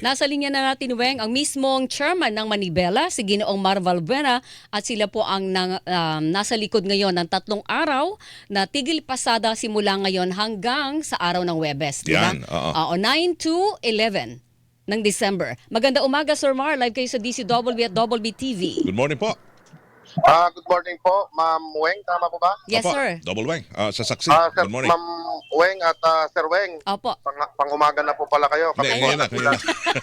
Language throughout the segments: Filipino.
Nasa linya na natin, Weng, ang mismong chairman ng Manibela, si Ginoong Mar Valbuena, at sila po ang nang, um, nasa likod ngayon ng tatlong araw na tigil pasada simula ngayon hanggang sa araw ng Webes. Yan, oo. Oo, 9 to 11 ng December. Maganda umaga, Sir Mar. Live kayo sa DCW at WBTV. Good morning po. Ah, good morning po, Ma'am Weng, tama po ba? Yes, Opo, sir. Double Wang. Ah, sa saksi. Ah, sir, Good morning. Ma'am Weng at ah, Sir Weng, Opo. pang, pangumaga na po pala kayo. Hindi, Kami po ngayon na, ngayon na.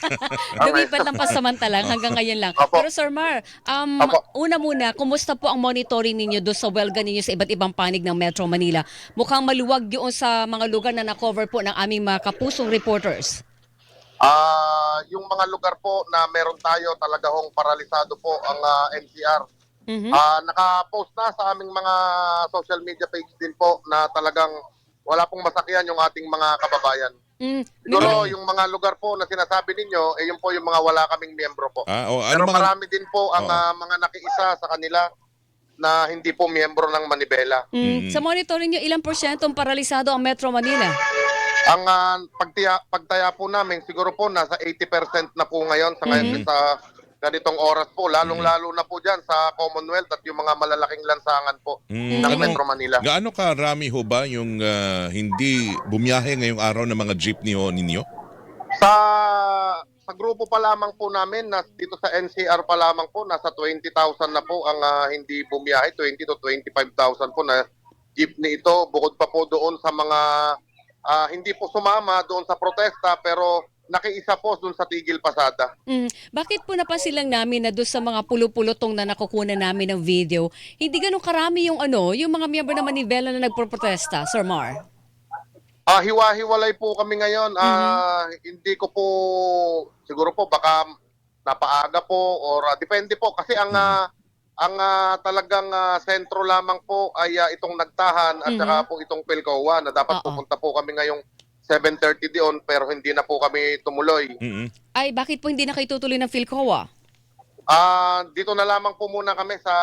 Lumipat lang pasamantalang hanggang ngayon lang. Opo. Pero Sir Mar, um, Opo. una muna, kumusta po ang monitoring ninyo doon sa welga ninyo sa iba't ibang panig ng Metro Manila? Mukhang maluwag yun sa mga lugar na na-cover po ng aming mga kapusong reporters. Ah, yung mga lugar po na meron tayo talaga hong paralisado po ang ah, NCR. Mhm. Ah, naka-post na sa aming mga social media page din po na talagang wala pong masakyan yung ating mga kababayan. Mm, Siguro yung mga lugar po na sinasabi ninyo, eh yun po yung mga wala kaming miyembro po. Ah, oh, Pero ano mga... marami din po ang Oo. ah, mga nakiisa sa kanila na hindi po miyembro ng Manibela. mm, Sa monitoring nyo, ilang porsyentong paralisado ang Metro Manila? Ang ah, pagtiya, pagtaya po namin, siguro po nasa 80% na po ngayon sa, ngayon sa ganitong oras po. Lalong-lalo na po dyan sa Commonwealth at yung mga malalaking lansangan po Mm, ng Metro Manila. Gaano karami ho ba yung ah, hindi bumiyahe ngayong araw ng mga jeepney ho ninyo? Sa sa grupo pa lamang po namin, na dito sa NCR pa lamang po, nasa 20,000 na po ang ah, hindi bumiyahe, 20 to 25,000 po na jeepney ito. Bukod pa po doon sa mga ah, hindi po sumama doon sa protesta pero nakiisa po doon sa tigil pasada. Mm, bakit po napansin lang namin na doon sa mga pulo-pulotong na nakukuha namin ng video, hindi ganun karami yung ano, yung mga miyembro ng Manibela na nagproprotesta, Sir Mar? Ah, hiwa-hiwalay po kami ngayon. Ah, hindi ko po siguro po baka napaaga po or ah, depende po kasi ang ah, ang ah, talagang ah, sentro lamang po ay ah, itong nagtahan at Mhm. saka po itong Pilcoa na dapat Oo. pupunta po kami ngayong 7:30 diyon pero hindi na po kami tumuloy. Mm-mm. Ay, bakit po hindi na kayo tutuloy ng PhilCoa? Ah, dito na lamang po muna kami sa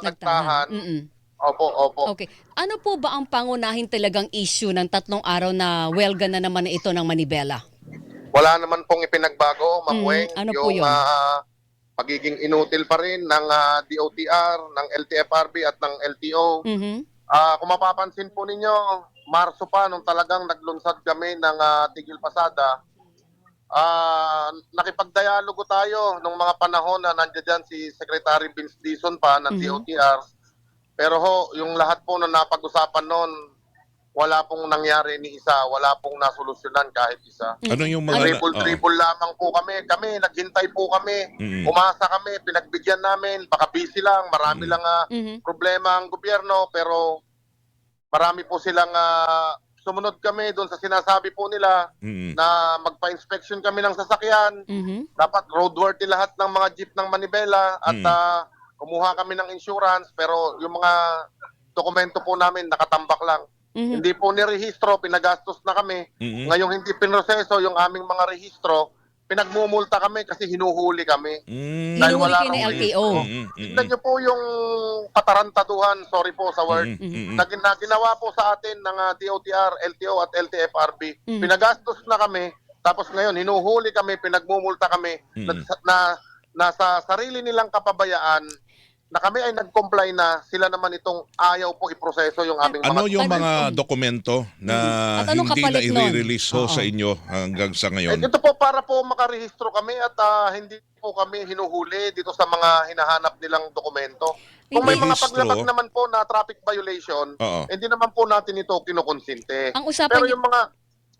nagtahan. Mm-mm. Opo, opo. Okay. Ano po ba ang pangunahin talagang issue ng tatlong araw na welga na naman na ito ng Manibela? Wala naman pong ipinagbago, Ma'am Mm, Weng. ano po yung yun? ah, pagiging inutil pa rin ng ah, DOTR, ng LTFRB at ng LTO. Mhm. Ah, kung mapapansin po ninyo, Marso pa nung talagang naglunsad kami ng ah, Tigil Pasada, ah, nakipagdialogo tayo nung mga panahon na nandiyan dyan si Secretary Vince Dizon pa ng Mhm. DOTR. Pero ho, yung lahat po na napag-usapan noon, wala pong nangyari ni isa, wala pong nasolusyonan kahit isa. Ano yung mga... Oo. dribble lamang po kami. Kami, naghintay po kami. Mm-mm. Umasa kami, pinagbigyan namin. Baka busy lang, marami Mm. lang ah, Mhm. problema ang gobyerno. Pero marami po silang ah, sumunod kami doon sa sinasabi po nila Mm-mm. na magpa-inspection kami ng sasakyan. Mhm. Dapat roadworthy lahat ng mga jeep ng Manibela at Mm. ah, kumuha kami ng insurance. Pero yung mga dokumento po namin nakatambak lang. Mhm. Hindi po nirehistro, pinagastos na kami. Mm-mm. Ngayong hindi pinroseso yung aming mga rehistro, pinagmumulta kami kasi hinuhuli kami. Mm. Dahil Hinuhuli wala kayo ng LTO. Mm-mm. Tignan niyo po yung katarantaduhan, sorry po sa word, Mm-mm. na, gin- na ginawa po sa atin ng ah, DOTR, LTO at LTFRB. Mm. Pinagastos na kami, tapos ngayon hinuhuli kami, pinagmumulta kami Mm. na, na, na sa sarili nilang kapabayaan na kami ay nag-comply na sila naman itong ayaw po iproseso yung aming Ano mga yung Ano- mga dokumento na At anong hindi na kapalit nun? i-release ho Oo. sa inyo hanggang sa Eh, ngayon? ito po para po makarehistro kami at ah, hindi po kami hinuhuli dito sa mga hinahanap nilang dokumento. Kung may mga Rehistro? paglabag naman po na traffic violation, Oo. hindi naman po natin ito kinukonsinte. Ang usapan Pero yung mga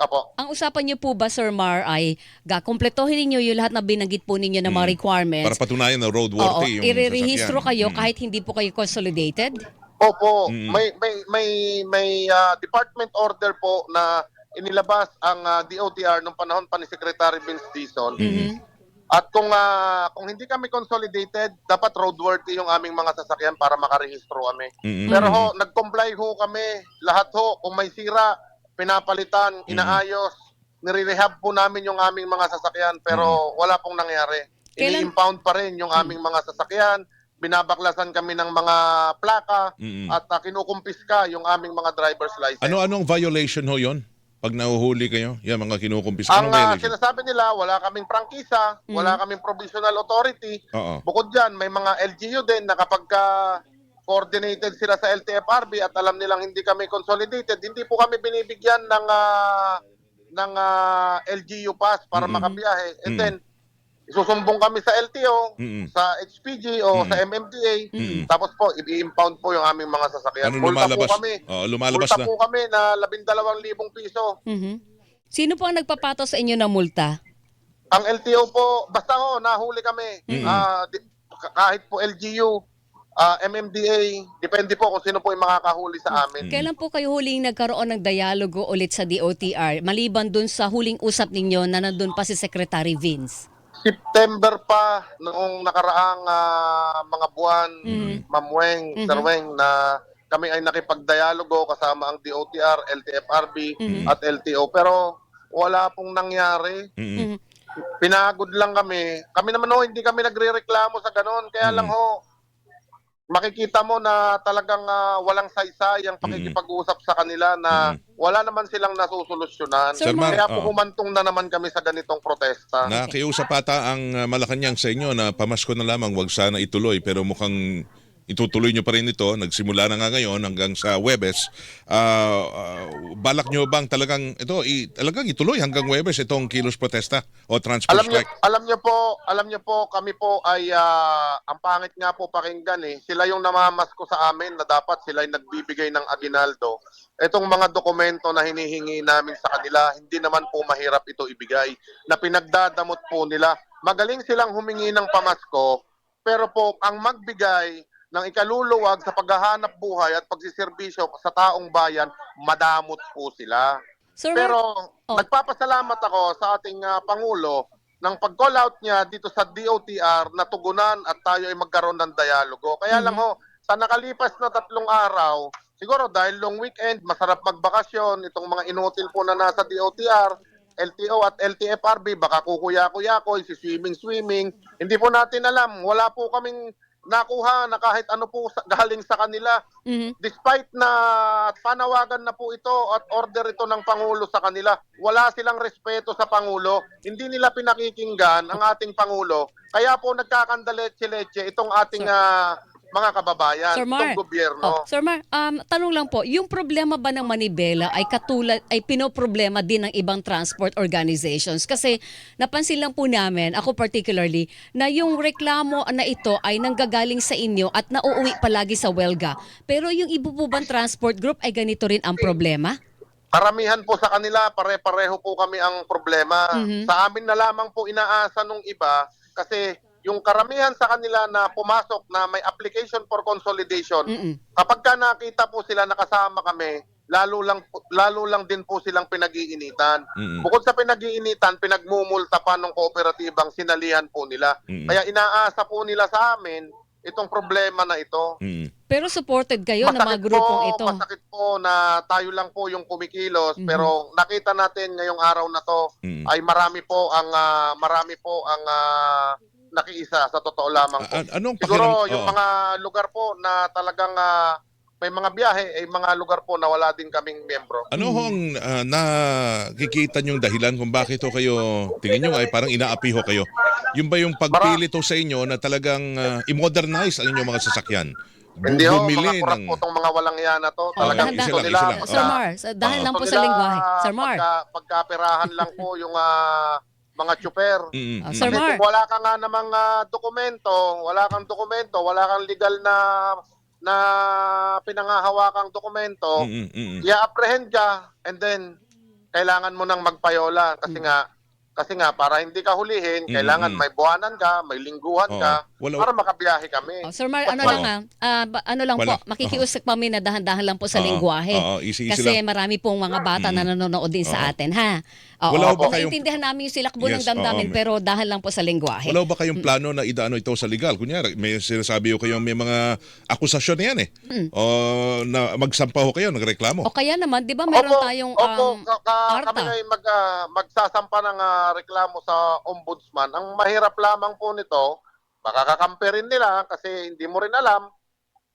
Apo. ang usapan niyo po ba Sir Mar ay gakompletohin ninyo yung lahat na binanggit po ninyo ng mga Mm. requirements? Para patunayan na Oo, roadworthy yung irerehistro sasakyan. kayo Mm. kahit hindi po kayo consolidated? Opo, Mm. may may may may ah, department order po na inilabas ang ah, DOTR nung panahon pa ni Secretary Vince Dizon. Mhm. At kung ah, kung hindi kami consolidated, dapat roadworthy yung aming mga sasakyan para makarehistro kami. Mm-mm. Pero ho, nag-comply ho kami. Lahat ho, kung may sira, pinapalitan, inaayos. Nire-rehab po namin yung aming mga sasakyan pero wala pong nangyari. Kailan- Ini-impound pa rin yung aming mga sasakyan. Binabaklasan kami ng mga plaka Mm-mm. at uh, kinukumpiska yung aming mga driver's license. Ano-anong violation ho yon? Pag nahuhuli kayo, yan mga kinukumpis. Ang Anong ah, violation? sinasabi nila, wala kaming prangkisa, wala kaming provisional authority. Oo. Bukod dyan, may mga LGU din na kapag ka coordinated sila sa LTFRB at alam nilang hindi kami consolidated, hindi po kami binibigyan ng ah, ng ah, LGU pass para Mm-mm. makabiyahe. And Mm. then isusumbong kami sa LTO, Mm-mm. sa HPG o sa MMDA. Mm-mm. Tapos po, i-impound po yung aming mga sasakyan. Ano Multa lumalabas? po kami. Oo, lumalabas Multa na. po kami na 12,000 piso. Mhm. Sino po ang nagpapato sa inyo ng multa? Ang LTO po, basta ho, nahuli kami. Di- ka- kahit po LGU, ah, MMDA, depende po kung sino po yung makakahuli sa amin. Kailan po kayo huling nagkaroon ng dialogo ulit sa DOTR maliban dun sa huling usap ninyo na nandun pa si Secretary Vince? September pa, noong nakaraang ah, mga buwan, Mhm. Ma'am Weng, Sir Mhm. Weng, na kami ay nakipagdialogo kasama ang DOTR, LTFRB Mhm. at LTO. Pero wala pong nangyari. Mhm. Pinagod lang kami. Kami naman ho, hindi kami nagre-reklamo sa ganon. Kaya Mm. lang ho, makikita mo na talagang ah, walang saysay ang pakikipag-usap sa kanila na wala naman silang nasusolusyonan. Sir Sir Mar, Kaya po oo. humantong na naman kami sa ganitong protesta. Nakiusap ata ang uh, Malacanang sa inyo na pamasko na lamang, wag sana ituloy. Pero mukhang itutuloy nyo pa rin ito. Nagsimula na nga ngayon hanggang sa Webes. Ah, ah, balak nyo bang talagang, ito, i, talagang ituloy hanggang Webes itong kilos protesta o transport Alam strike? alam niyo po, alam niyo po, kami po ay ah, ang pangit nga po pakinggan eh. Sila yung namamasko sa amin na dapat sila ay nagbibigay ng aginaldo. Itong mga dokumento na hinihingi namin sa kanila, hindi naman po mahirap ito ibigay. Na pinagdadamot po nila. Magaling silang humingi ng pamasko, pero po ang magbigay ng ikaluluwag sa paghahanap buhay at pagsiservisyo sa taong bayan, madamot po sila. Sir Pero Oh. nagpapasalamat ako sa ating ah, Pangulo ng pag-call out niya dito sa DOTR na tugunan at tayo ay magkaroon ng dialogo. Kaya lang ho, sa nakalipas na tatlong araw, siguro dahil long weekend, masarap magbakasyon, itong mga inutil po na nasa DOTR, LTO at LTFRB, baka kukuya-kuya ko, swimming-swimming. Hindi po natin alam. Wala po kaming nakuha na kahit ano po sa, galing sa kanila Mhm. despite na panawagan na po ito at order ito ng Pangulo sa kanila, wala silang respeto sa Pangulo. Hindi nila pinakikinggan ang ating Pangulo. Kaya po nagkakandaletse-letse itong ating ah, mga kababayan, Sir Mar. itong gobyerno. Oh, Sir Mar, um, tanong lang po, yung problema ba ng Manibela ay katulad, ay pinoproblema din ng ibang transport organizations? Kasi napansin lang po namin, ako particularly, na yung reklamo na ito ay nanggagaling sa inyo at nauuwi palagi sa Welga. Pero yung iba po bang transport group ay ganito rin ang problema? Karamihan po sa kanila, pare-pareho po kami ang problema. Mhm. Sa amin na lamang po inaasa nung iba kasi yung karamihan sa kanila na pumasok na may application for consolidation, Mm-mm. kapag ka nakita po sila nakasama kami, lalo lang po- lalo lang din po silang pinag-iinitan. Mm-mm. Bukod sa pinag-iinitan, pinagmumulta pa ng kooperatibang sinalihan po nila. Mm-mm. Kaya inaasa po nila sa amin itong problema na ito. Mm-mm. Pero supported kayo ng mga grupong po, ito. masakit po na tayo lang po yung kumikilos Mhm. pero nakita natin ngayong araw na to Mm-mm. ay marami po ang ah, marami po ang ah, nakiisa sa totoo lamang po. A- anong Siguro pakiram- yung oo. mga lugar po na talagang ah, may mga biyahe ay mga lugar po na wala din kaming miyembro. Ano hong uh, nakikita niyong dahilan kung bakit ho kayo, tingin niyo ay parang inaapi ho kayo? Yung ba yung pagpilit ho sa inyo na talagang uh, i-modernize ang inyong mga sasakyan? Hindi ho, Bumili mga kurap ng... po itong mga walang yan na to. Oh, Talagang dahan- gusto isa lang, nila. isa lang. Sir Ah. Mar, sa- dahil Oo. lang po gusto sa nila lingwahe. Sir Mar. Pagka, pagkaperahan lang po yung ah, mga tsuper. Mm-mm. Ah, Mm-mm. Sir Kasi kung wala ka nga namang ah, dokumento, wala kang dokumento, wala kang legal na na pinangahawakang dokumento, Mm-mm. Mm-mm. i-apprehend ka and then kailangan mo nang magpayola kasi nga kasi nga para hindi ka hulihin, Mm, kailangan mm. may buwanan ka, may lingguhan Oo. ka Wala- para makabiyahe kami. Oh, Sir Mar, ano lang ah, ah, ba- ano lang Wala. po, makikiusap kami na dahan-dahan lang po sa Oo. lingwahe. Oo, easy-easy Kasi lang. marami pong mga bata na nanonood din sa atin, ha? Oo, Wala ba kayong- Naiintindihan namin yung silakbo ng Yes, damdamin, oo. pero dahil lang po sa lingwahe. Wala ba kayong plano na idaano ito sa legal? Kunyari, may sinasabi ko kayo may mga akusasyon na yan eh. Hmm. O na magsampa ho kayo, nagreklamo. O kaya naman, di ba meron opo, tayong opo, um, ka- ka- ARTA? kami ay mag, ah, magsasampa ng ah, reklamo sa ombudsman. Ang mahirap lamang po nito, makakakampi rin nila kasi hindi mo rin alam.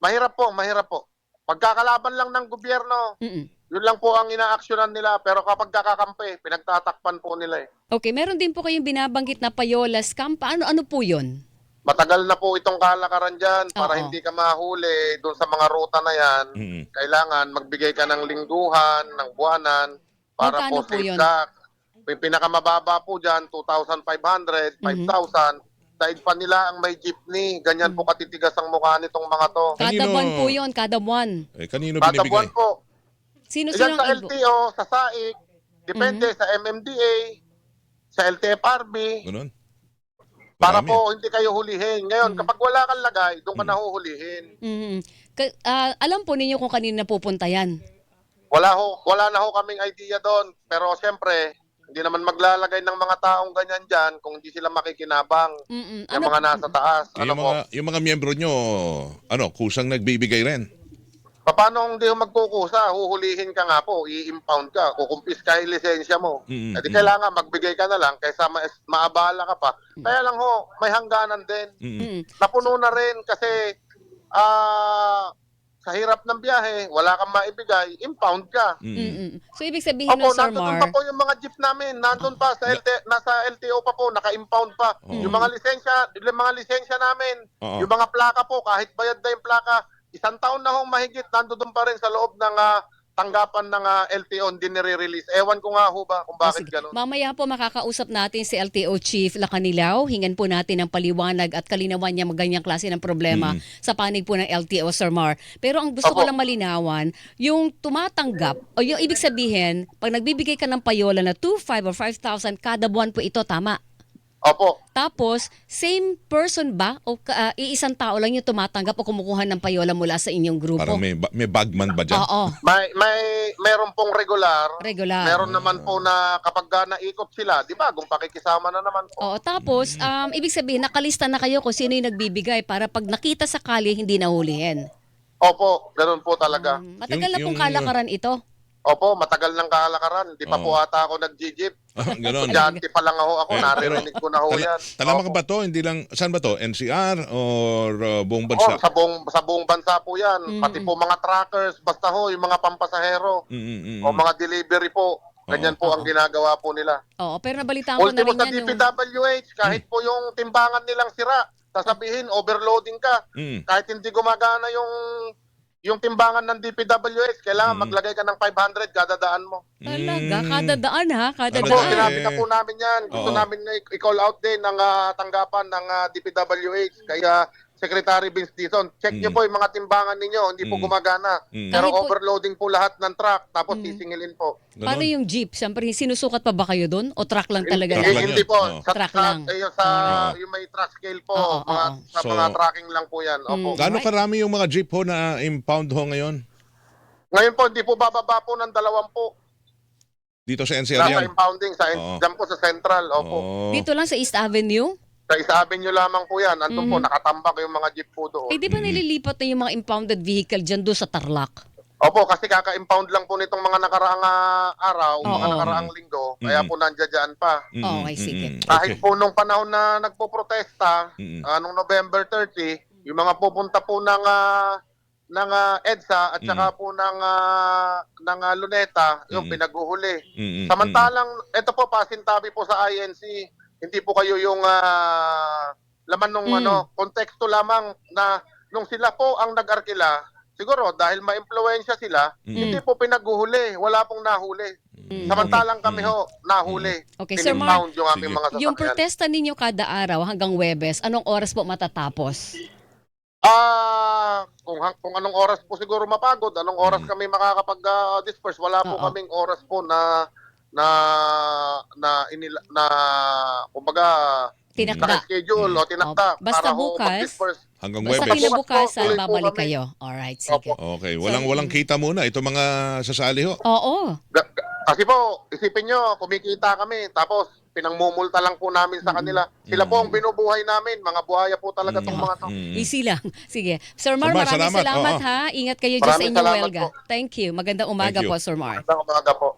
Mahirap po, mahirap po. Pagkakalaban lang ng gobyerno, mm-mm. Yun lang po ang inaaksyonan nila. Pero kapag kakakampi, pinagtatakpan po nila eh. Okay, meron din po kayong binabanggit na Payola scam. Paano ano po 'yon? Matagal na po itong kalakaran dyan para Oo. hindi ka mahuli doon sa mga ruta na yan. Mm. Kailangan magbigay ka ng lingguhan, ng buwanan para Magkano po po safe yun? ka. Yung pinakamababa po dyan, 2,500, Mhm. 5,000. Daig pa nila ang may jeepney. Ganyan po katitigas ang mukha nitong mga to. Kada Kanino- buwan po 'yon, kada buwan. Eh, kanino Kada binibigay? buwan po. Sino-sino Yan sa? LTO, sa SAIC, depende Mhm. sa MMDA, sa LTFRB, Ganun. para Marami. po hindi kayo hulihin. Ngayon, Mhm. kapag wala kang lagay, doon ka Mm. nahuhulihin. Mhm. Ka- ah, alam po ninyo kung kanino napupunta yan. Wala ho, wala na ho kaming idea doon. Pero siyempre, hindi naman maglalagay ng mga taong ganyan dyan kung hindi sila makikinabang. Mm-mm. Yung Ano, mga nasa taas. Ano yung po? mga yung mga miyembro nyo, ano, kusang nagbibigay rin. Paano kung hindi mo magkukusa? Huhulihin ka nga po, i-impound ka, kukumpis ka yung lisensya mo. Mm, Eh mm. kailangan magbigay ka na lang kaysa ma- maabala ka pa. Kaya lang ho, may hangganan din. Mm. Napuno na rin kasi ah sa hirap ng biyahe, wala kang maibigay, impound ka. Mm. Mm-mm. So ibig sabihin Opo, no, Sir nandun Mar, pa po yung mga jeep namin. Nandun pa sa LT, nasa LTO pa po, naka-impound pa. Yung mga lisensya, yung mga lisensya namin, Oo. yung mga plaka po, kahit bayad na yung plaka, isang taon na hong mahigit, nandun pa rin sa loob ng ah, tanggapan ng ah, LTO, hindi nire-release. Ewan ko nga ho ba kung bakit ganun. Mamaya po makakausap natin si LTO Chief Lacanilaw. Hingan po natin ng paliwanag at kalinawan niya maganyang klase ng problema Mm. sa panig po ng LTO, Sir Mar. Pero ang gusto ko Opo. lang malinawan, yung tumatanggap, o yung ibig sabihin, pag nagbibigay ka ng payola na 2,500 or 5,000 kada buwan po ito, tama? Opo. Tapos, same person ba o ah, iisang tao lang yung tumatanggap o kumukuha ng payola mula sa inyong grupo? Parang may, may bagman ba dyan? Oo, May, may, meron pong regular. regular. Meron naman po na kapag naikot sila, di ba, kung pakikisama na naman po. Oo, tapos, um, ibig sabihin, nakalista na kayo kung sino yung nagbibigay para pag nakita sa kali, hindi nahulihin. Opo, ganun po talaga. Mm, Matagal na Yung- pong yung- kalakaran ito. Opo, matagal ng kalakaran. Di pa Oo. po ata ako nag-jeep. Ganon. Estudyante pa lang ako, ako Eh, naririnig ko na ho Tala- yan. Talama ka Opo. ba to? Hindi lang, saan ba to? NCR or uh, buong bansa? sa buong, sa buong bansa po yan. Mm. Pati po mga truckers, basta ho, yung mga pampasahero, Mm, mm, mm, o mga delivery po. Ganyan po ang ginagawa po nila. Oo, pero nabalitaan ko na Ultimo rin sa yan yung... DPWH, kahit po yung timbangan nilang sira, sasabihin, overloading ka. mm. Kahit hindi gumagana yung yung timbangan ng DPWH, kailangan Mm. maglagay ka ng 500 kada daan mo. Talaga, Mm. kada daan ha, kada Opo, daan. daan. sinabi na po namin yan. Gusto Oo. namin na i- i-call out din ng ah, tanggapan ng ah, DPWH. Kaya Secretary Vince Dizon, check niyo Mm. po yung mga timbangan ninyo, hindi po Mm. gumagana. Mm. Pero Kahit po- overloading po lahat ng truck, tapos Mm. sisingilin po. Ganon. Paano yung jeep? Siyempre, sinusukat pa ba kayo doon? O truck lang talaga? Truck lang hindi po. Oo. Sa, Truck sa- lang. eh, yung, sa, Oo. yung may truck scale po, Oo, mga, oo. sa So- mga tracking lang po yan. Opo. Mm. Gaano Right. karami yung mga jeep ho na impound ho ngayon? Ngayon po, hindi po bababa po ng dalawampu. Dito sa NCR yan? impounding, sa, Oo. dyan po sa Central. Opo. Oo. Dito lang sa East Avenue? Sa isa avenue lamang po yan. Andun po, Mhm. nakatambak yung mga jeep po doon. Eh, di ba nililipat na yung mga impounded vehicle dyan doon sa Tarlac? Opo, kasi kaka-impound lang po nitong mga nakaraang ah, araw, mga Oo. nakaraang linggo, kaya Mhm. po nandiyan pa. Mm, Oo, okay, sige. Kahit okay. po nung panahon na nagpo-protesta, Mm, mm. ah, nung November 30, yung mga pupunta po ng ah, ng ah, EDSA at saka po ng ah, ng ah, Luneta, yung Mm. pinaghuhuli. Mm, mm, Samantalang ito po pasintabi po sa INC, hindi po kayo yung ah, laman nung Mm. ano, konteksto lamang na nung sila po ang nag-arkila, siguro dahil ma-impluwensya sila, Mm. hindi po pinaghuhuli, wala pong nahuli. Mm. Samantalang kami ho, nahuli. Okay, Sir Mar, Tinimpound yung aming mga sasakyan. yung protesta ninyo kada araw hanggang Webes, anong oras po matatapos? Ah, kung hang- kung anong oras po siguro mapagod, anong oras Mm. kami makakapag-disperse, wala po Oo. kaming oras po na na na inila, na kumbaga Tinakda. naka-schedule Mm. o tinakda Oh, basta para bukas. Hanggang Basta Webes. kinabukasan, Tuloy po babalik kayo. Alright, sige. Okay, walang walang kita muna ito mga sasali ho. Oo. Kasi po, isipin nyo, kumikita kami, tapos pinangmumulta lang po namin sa kanila. Sila po ang binubuhay namin, mga buhaya po talaga Mm, tong mga to. mm. Easy lang. Sige. Sir Mar, Sir Mar, maraming salamat. salamat, ha. Ingat kayo dyan sa inyong welga. po. Thank you. Magandang umaga po, Sir Mar. Magandang umaga po.